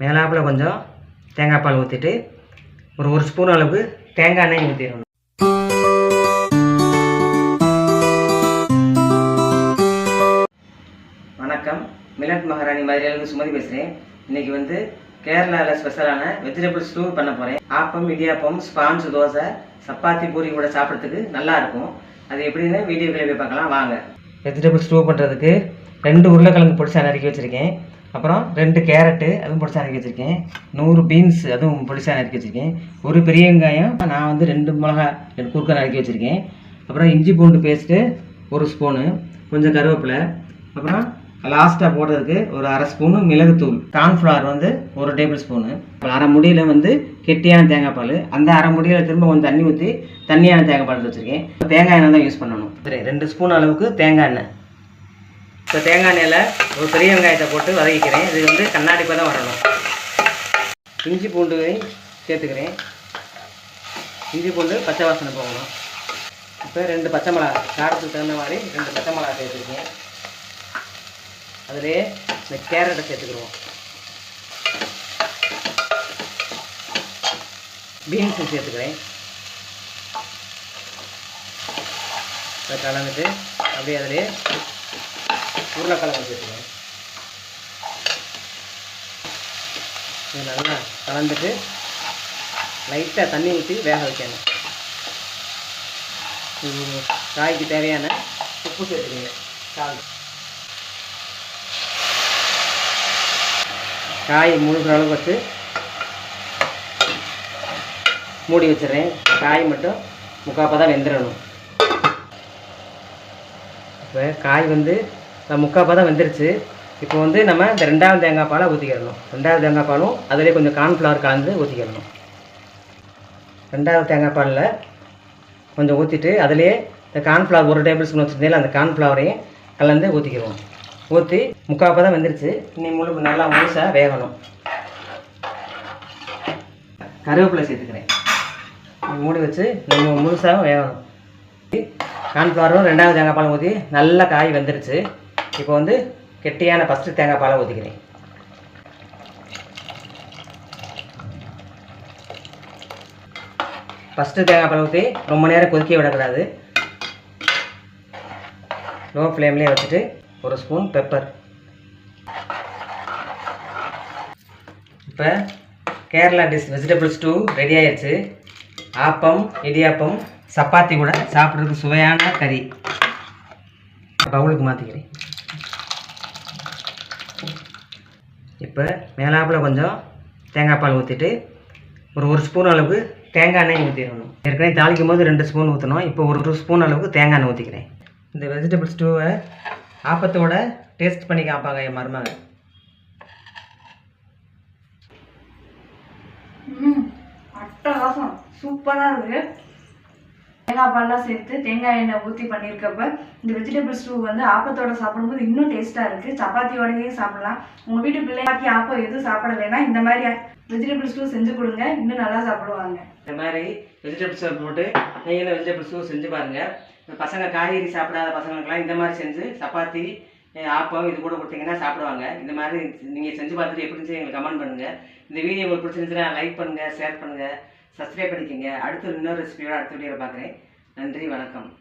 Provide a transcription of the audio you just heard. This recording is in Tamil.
மேலாப்பில் கொஞ்சம் தேங்காய் பால் ஊற்றிட்டு ஒரு ஒரு ஸ்பூன் அளவுக்கு தேங்காய் எண்ணெய் ஊற்றிடணும் வணக்கம். மிலட் மகாராணி மதுரையிலிருந்து சுமதி பேசுகிறேன் இன்றைக்கி வந்து கேரளாவில் ஸ்பெஷலான வெஜிடபிள் ஸ்டூ பண்ண போகிறேன் ஆப்பம் இடியாப்பம் ஸ்பான்ஸ் தோசை சப்பாத்தி பூரி கூட சாப்பிட்றதுக்கு நல்லா இருக்கும். அது எப்படின்னு வீடியோக்களை போய் பார்க்கலாம். வாங்க. வெஜிடபிள் ஸ்டூ பண்ணுறதுக்கு ரெண்டு உருளைக்கிழங்கு பொடிசா நறுக்கி வச்சுருக்கேன். அப்புறம் ரெண்டு கேரட்டு அதுவும் பொடிசா நறுக்கி வச்சுருக்கேன். நூறு பீன்ஸ் அதுவும் பொடிசா நறுக்கி வச்சுருக்கேன். ஒரு பெரிய வெங்காயம் நான் வந்து ரெண்டு மிளகா ரெண்டு குறுக்க நறுக்கி வச்சுருக்கேன். அப்புறம் இஞ்சி பூண்டு பேஸ்ட்டு ஒரு ஸ்பூனு கொஞ்சம் கருவேப்பிலை. அப்புறம் லாஸ்ட்டாக போடுறதுக்கு ஒரு அரை ஸ்பூனு மிளகுத்தூள். கார்ன்ஃப்ளவர் வந்து ஒரு டேபிள் ஸ்பூனு அரை முடியில் வந்து கெட்டியான தேங்காய் பால். அந்த அரை முடியில் திரும்ப கொஞ்சம் தண்ணி ஊற்றி தண்ணியான தேங்காய் பால் வச்சுருக்கேன். தேங்காய் எண்ணெய் தான் யூஸ் பண்ணணும். சரி ரெண்டு ஸ்பூன் அளவுக்கு தேங்காய் எண்ணெய். இப்போ தேங்காய் எண்ணெயில் ஒரு பெரிய வெங்காயத்தை போட்டு வதக்கிக்கிறேன். இது வந்து கண்ணாடி தான் வரணும். இஞ்சி பூண்டு சேர்த்துக்கிறேன். இஞ்சி பூண்டு பச்சை வாசனை போகணும். இப்போ ரெண்டு பச்சை மிளகா காரத்துக்கு தகுந்த மாதிரி ரெண்டு பச்சை மிளகா சேர்த்துருக்கேன். அதிலே இந்த கேரட்டை சேர்த்துக்கிடுவோம். பீன்ஸும் சேர்த்துக்கிறேன். அதை கலந்துட்டு அப்படியே அதிலே உருளைக்கிழங்கு சேர்த்துக்கணும் இது நல்லா கலந்துட்டு லைட்டாக தண்ணி ஊற்றி வேக வைக்கணும். காய்க்கு தேவையான உப்பு சேர்த்துக்கங்க. கால் காய் முழுகிற அளவுக்கு வச்சு மூடி வச்சிடுறேன். காய் மட்டும் முக்கால் தான் வெந்துடணும். இப்போ காய் வந்து முக்கால் தான் வந்துருச்சு. இப்போ வந்து நம்ம இந்த ரெண்டாவது தேங்காய் பாலை ஊற்றிக்கிடணும் ரெண்டாவது தேங்காய் பாலும் அதிலே கொஞ்சம் கார்ன்ஃப்ளவர் கலந்து ஊற்றிக்கிடணும் ரெண்டாவது தேங்காய் பாலில் கொஞ்சம் ஊற்றிட்டு அதிலே இந்த கார்ன்ஃப்ளவர் ஒரு டேபிள் ஸ்பூன் வச்சுருந்தேன் அந்த கார்ன்ஃப்ளவரையும் கலந்து ஊற்றிக்கிடுவோம் ஊற்றி முக்கால் தான் வந்துருச்சு. இன்னி முழு நல்லா முழுசாக வேகணும். கருவேப்பிலை சேர்த்துக்கிறேன். மூடி வச்சு நம்ம முழுசாகவும் வேகணும். கார்ன்ஃப்ளவரும் ரெண்டாவது தேங்காய் பாலும் ஊற்றி நல்லா காய் வந்துருச்சு. இப்போ வந்து கெட்டியான ஃபஸ்ட்டு தேங்காய் பாலை ஊற்றிக்கிறேன் ஃபஸ்ட்டு தேங்காய் பால் ஊற்றி ரொம்ப நேரம் கொதிக்க விடக்கூடாது. லோ ஃப்ளேம்லேயே வச்சுட்டு ஒரு ஸ்பூன் பெப்பர் இப்போ Kerala dish vegetables too ready ஆயிடுச்சு ஆப்பம் இடியாப்பம் சப்பாத்தி கூட சாப்பிட்றதுக்கு சுவையான கறி. பவுலுக்கு மாற்றிக்கிறேன் இப்போ மேலாப்பில் கொஞ்சம் தேங்காய் பால் ஊற்றிட்டு ஒரு ஒரு ஸ்பூன் அளவுக்கு தேங்காய் எண்ணெய் ஊற்றிடணும் ஏற்கனவே தாளிக்கும் போது ரெண்டு ஸ்பூன் ஊற்றணும் இப்போ ஒரு ஒரு ஸ்பூன் அளவுக்கு தேங்காய் எண்ணெய் ஊற்றிக்கிறேன் இந்த வெஜிடபிள் ஸ்டூவை ஆப்பத்தோட டேஸ்ட் பண்ணி காப்பாங்க என் மருமக அட்டகாசம் சூப்பராக இருக்குது தேங்காய் பால்லாம் சேர்த்து தேங்காய் எண்ணெய் ஊற்றி பண்ணியிருக்கப்ப இந்த வெஜிடபிள் ஸ்டூ வந்து ஆப்பத்தோட சாப்பிடும்போது இன்னும் டேஸ்ட்டாக இருக்குது சப்பாத்தியோடையே சாப்பிடலாம். உங்கள் வீட்டு பிள்ளையாக்கி ஆப்பம் எதுவும் சாப்பிடலைன்னா இந்த மாதிரி வெஜிடபிள் ஸ்டூ செஞ்சு கொடுங்க. இன்னும் நல்லா சாப்பிடுவாங்க. இந்த மாதிரி வெஜிடபிள் ஸ்டூ போட்டு நீங்களும் வெஜிடபிள் ஸ்டூ செஞ்சு பாருங்கள் பசங்க காய்கறி சாப்பிடாத பசங்களுக்கெல்லாம் இந்த மாதிரி செஞ்சு சப்பாத்தி ஆப்பம் இது கூட கொடுத்தீங்கன்னா சாப்பிடுவாங்க. இந்த மாதிரி நீங்கள் செஞ்சு பார்த்துட்டு எப்படி இருந்துச்சு எங்களுக்கு கமெண்ட் பண்ணுங்கள் இந்த வீடியோ உங்களுக்கு பிடிச்சிருந்துச்சுன்னா லைக் பண்ணுங்கள் ஷேர் பண்ணுங்கள் சப்ஸ்கிரைப் பண்ணிக்கோங்க. அடுத்து இன்னொரு ரெசிபியோட அடுத்த வீடியோவில் பார்க்குறேன். நன்றி வணக்கம்.